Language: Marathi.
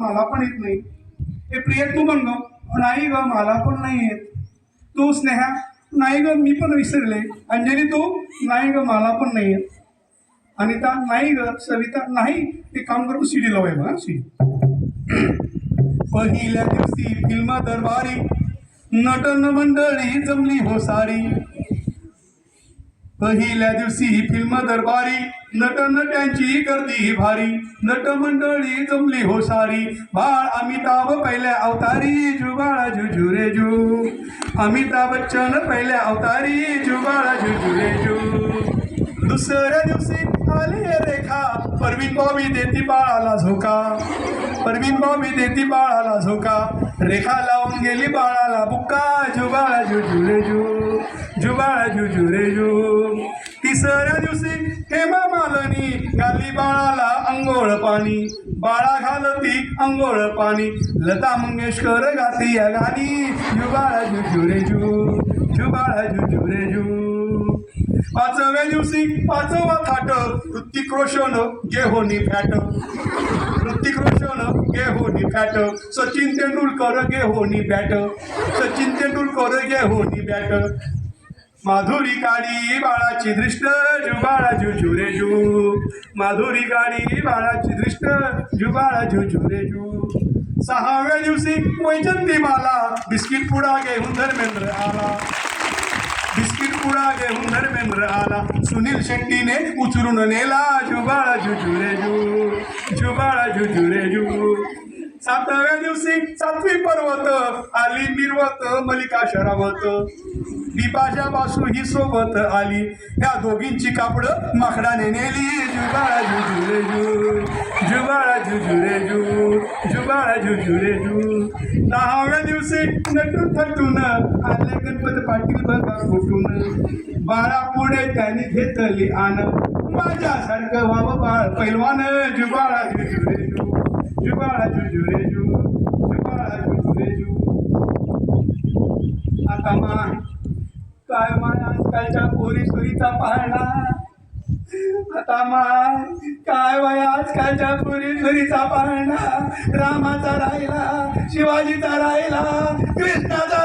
मला पण येत नाही. हे प्रिय तू म्हण ग नाही ग मला पण नाही येत. तू स्नेहा नाही ग मी पण विसरले. अंजली तू नाही ग मला पण नाही येत. अनिता नाही ग. सविता नाही ते काम करून सीडी लावूया बघा सीडी पहिल्या दिवशी फिल्म दरबारी नटन मंडळी जमली हो सारी पहिल्या दिवशी ही फिल्म दरबारी. नट नट्यांची गर्दी भारी. नट मंडळी जमली हो सारी बाळ अमिताभ पहिल्या अवतारी. जुबाळा जुजुरे जू अमिताभ बच्चन पहिल्या अवतारी. जुबाळा जुजुरे जू दुसऱ्या दिवशी आली रेखा. परवीन बॉबी देती बाळाला झोका. परवीन बॉबी देती बाळाला झोका. रेखा लावून गेली बाळाला बुक्का. जुबाळा जुजुरे जू. जुबाळा जुजुरे जू तिसऱ्या दिवशी हेमा मालनी घाली बाळाला अंघोळ पाणी. बाळा घालती अंघोळ पाणी. लता मंगेशकर गाती या गाणी. जुबाळा जुजुरे जू जुबाळा जुजुरे जू पाचव्या दिवशी पाचवा थाट ऋतिक रोशन गेहोनी फॅट. ऋतिक रोशन गेहोनी फॅट. सचिन तेंडुलकर गेहोनी बॅट. सचिन तेंडुलकर गेहोनी बॅट. माधुरी काळी बाळाची दृष्ट जुबाळा जुजुरे जू माधुरी काळी बाळाची दृष्ट जुबाळा जुजुरे जू सहाव्या दिवशी वैजंती माला बिस्किट पुडा घेऊन धर्मेंद्र आला. बिस्किट पुडा घेऊन धर्मेंद्र आला. सुनील शेट्टीने उचरून नेला जुबाळा जुजुरे जू जुबाळा जुजुरे जू. सातव्या दिवशी सातवी पर्वत आली मिरवत मलिका शरावत. बिपाशा बासू ही सोबत आली. त्या दोघींची कापड माकडाने नेली. जुबाळा जुजुरे जू जुबाळा जुजुरे जू जुबाळा जुजुरे जू दहाव्या दिवशी नटून थटून आले गणपत पाटील बघा फुटून. बाळा पुढे त्याने घेतली आन. माझ्यासारखं व्हावं बाळ पैलवान जुबाळा जुजुरे जू जुबाळा जुजुरे आता माय काय माय आजकालच्या पोरी सुरीचा पाळणा आता माय काय वय आजकालच्या पुरी सुरीचा पाळणा रामाचा राहिला शिवाजीचा राहिला कृष्णाचा